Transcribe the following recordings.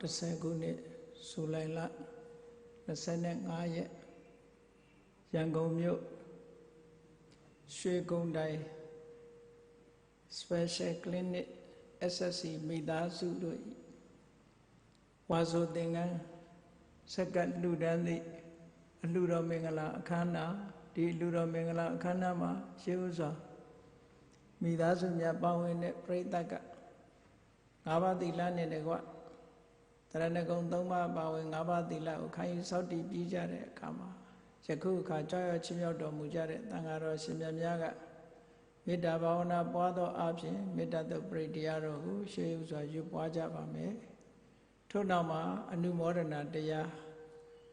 2010ခုနှစ်ဇူလိုင်လ25ရက်ရန်ကုန်မြို့ရွှေကုန်းတိုင်း Special Clinic SSC မိသားစုတို့၏ဝါဆိုသင်္ကန်းစက္ကန့်လူဒန်းသည့်အလှတော်မင်္ဂလာအခမ်းအနားဒီလူတော်မင်္ဂလာအခမ်းအနားမှာရှေးဥစွာမိသားစုများပါဝင်တဲ့ပြိဿကငါးပါးသီလနဲ့တကွ တရဏဂုံ၃ပါးပါဝင်၅ပါးသီလကိုခိုင်းစောင့်တည်ပြီးကြတဲ့အခါမှာယခုအခါကြောက်ရွံ့ချင်းမြောက်တော်မူကြတဲ့တန်ဃာတော်ရှင်မြတ်များကမေတ္တာဘာဝနာပွားသောအပြင်မေတ္တာတုပရိတရားတော်ကိုရှေးဥစွာယူပွားကြပါမယ်ထို့နောက်မှာအနုမောဒနာတရား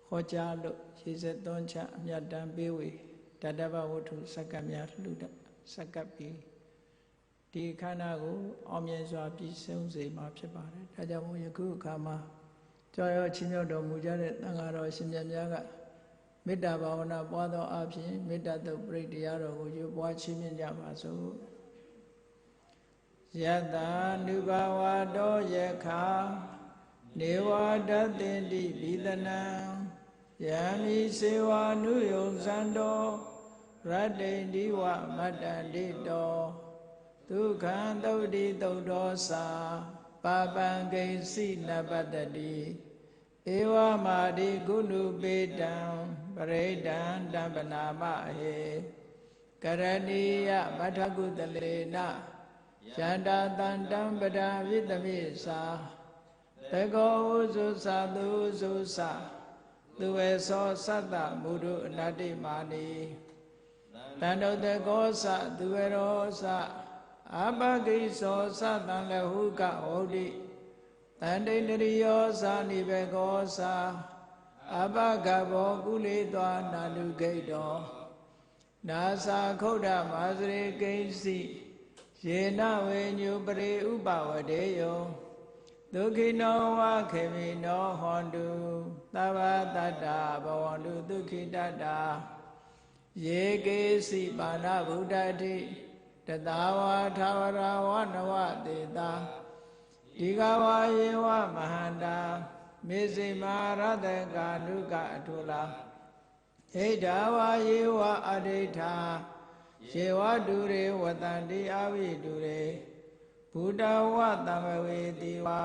ဟောကြားလို့ရေစက်သွန်းချအမြတ်တမ်းပေးဝေတတ္တဗဝတ္ထုစက္ကများလှူတဲ့စက္ကပြီး ဒီခန္ဓာကိုအောင်မြင်စွာပြည့်စုံစေမှာဖြစ်ပါတယ်ဒါကြောင့်မို့ယခုအခါမှာကြောရောချင်းမြောက်တော်မူကြတဲ့တန်ဃာတော်ရှင်မြတ်များကမေတ္တာဘာဝနာပွားသောအဖြစ်မေတ္တာတုပရိတရားတော်ကိုယူပွားချင်းမြင့်ကြပါစို့ယတနုဘာဝတောယခာနေဝတတင်တိဘိဒနံယံမိစေဝနုယုံဇန္တောရတ္တိန္ဒီဝမတ္တန္တိတော ဒုက္ခံသုတ်တိသုတ်တော်စာပါပံဂိစီနပတ္တိဧဝမာတိကုဏုပေတံပရိဒံတံပနာမဟေကရဏီယမထကုတလေနယန္တာတန္တံပဒံဝိတမိသာတကောဝုဇုသာသူဇုသာသူဝေသောသတ္တမုဒုအနတ္တိမာနီတန္တုတကောသသူဝေရောသ အပကိသောသတံလဟုကဟောတိတန္တိတရိယောသာနိဘေကောသာအပကဘောကုလေသောနာနုဂိတောနာသာခုဒ္ဓမာစရေကိစီယေနဝေညုပရိဥပဝဒေယောဒုခိနောဝခေမိနောဟောတုသဗ္ဗတတ္တာဘဝန္တုဒုခိတတ္တာယေကေစီပါဏဗုဒ္ဓတိ တသာဝါထာဝရဝနဝတေတာဒီကဝါယေဝမဟန္တာမေစိမာရတကာနုကအထုလာဣဒာဝါယေဝအဋိဋ္ဌာယေဝတုရေဝတန္တိအဝိတုရေဘုဒ္ဓဝတမဝေတိဝါ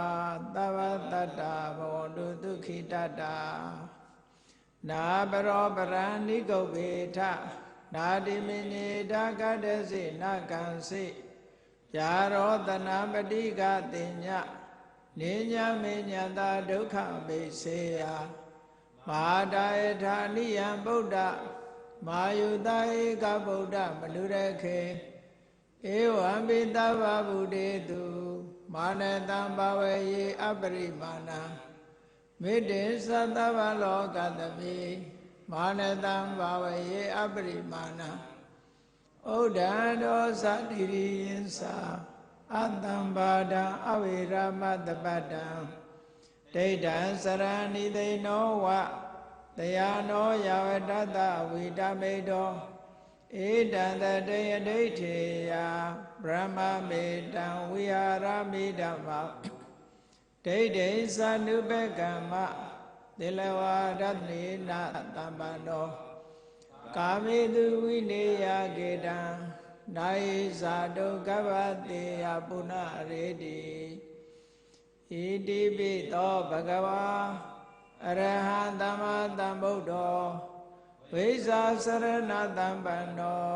သဗ္ဗတတ္တာဘဝတုဒုခိတတ္တာနာပရောပရဏိကုတ်ပေထ နာတိမိနိဒါကတစေနကံစေယာရောတနာပတိကတင်ညနေညာမေညာတာဒုက္ခမေစေယမာတာယထာနိယံဗုဒ္ဓမာယုတာဧကဗုဒ္ဓမလူရခေဧဝံပိတဗဗုဒေတုမာနတံဘဝေယေအပရိမာဏမေတ္တေသတ္တဗလောကတပိ မာနတံဘာဝယေအပရိမာဏဩဒံဒောသတိရိယံသာအတံဘာဒံအဝေရမတပတ္တံဒိဋ္ဌံစရဏိသိနောဝတရားနောယဝတတ္တဝိတမေတောဧတံတတေယဒိဋ္ဌေယဗြဟ္မမေတံဝိဟာရမိဓမ္မဒိဋ္ဌိသနုပကမ္မ တေလဝရတ္တိနာတမ္ပန္နောကာမေတုဝိနေယကေတံနိုင်ဇာတုကဗ္ဗတေယပုဏ္ဏရေတိဣတိပိသောဘဂဝါအရဟံသမ္မာသမ္ဗုဒ္ဓောဝိဇာစရဏတမ္ပန္နော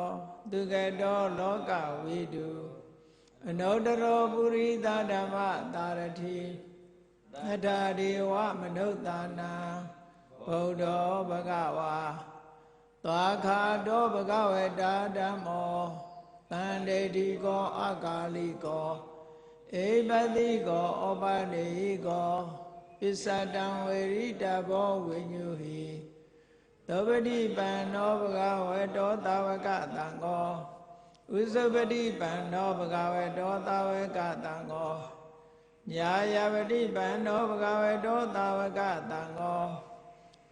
သူကတောလောကဝိတုအနုတ္တရောပုရိသဓမ္မတာရတိ အထာဒေဝမနုဿာနာဗုဒ္ဓောဘဂဝါသွားခါတောဘဂဝေတာဓမ္မောတန်တေတိကောအကာလိကောဧပတိကောဩပနေကောပစ္စတံဝေရိတဘောဝိညုဟိသောပတိပန္နောဘဂဝေတောတာဝကတံကောဥဇပတိပန္နောဘဂဝေတောတာဝကတံကော ညာယပတိပန္နောဘဂဝေတောတာဝကတံကော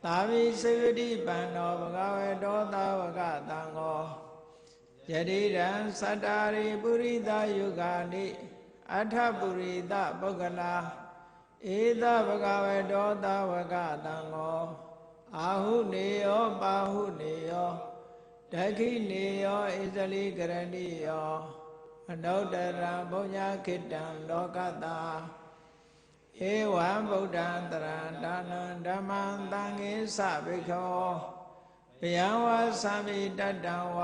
သာဝိစေဝတိပန္နောဘဂဝေတောတာဝကတံကောယတိရံသတ္တာရိပုရိသယုဂာနိအထပုရိသပုဂ္ဂလာဧဧသဗကဝတောသဝကတံဃောအာဟုနေယောပါဟုနေယောဒခိနေယောဣဇလိကရဏိယော အနုတ္တရံဘုညာခိတံလောကတာဧဝံဗုဒ္ဓံတရံဒါနံဓမ္မံသံဃေသဗိခောဘယံဝါသမိတတံဝါ